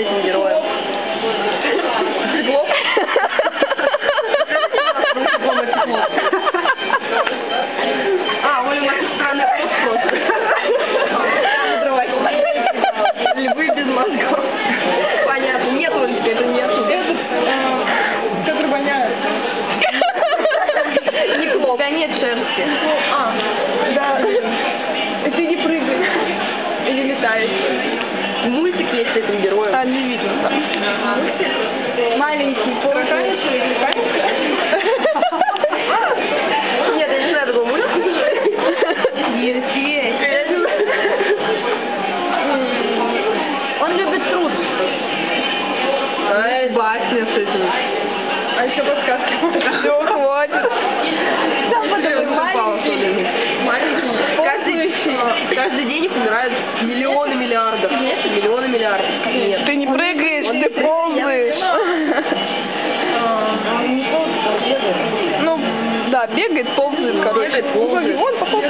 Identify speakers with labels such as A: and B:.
A: последним героем. А, Оля, у вас странный вкус Львы без мозгов. Понятно. Нет, Олечка, это не оттуда. Это
B: Петр Боняев.
A: Не клоп. Да нет шерсти.
B: А, да. Ты не прыгаешь. Или летаешь
A: вместе с этим героем. А,
C: не видно.
A: да.
B: Маленький полуканец или
A: Нет, я не знаю такого мультика. Есть, есть.
D: Он любит труд.
A: Ай, басня с этим.
B: А еще подсказка. Все,
C: хватит.
B: Там Маленький.
A: каждый день их умирают миллионы миллиардов.
C: Да, бегает, ползает, короче. Бегает, ползает. Вон, пополз,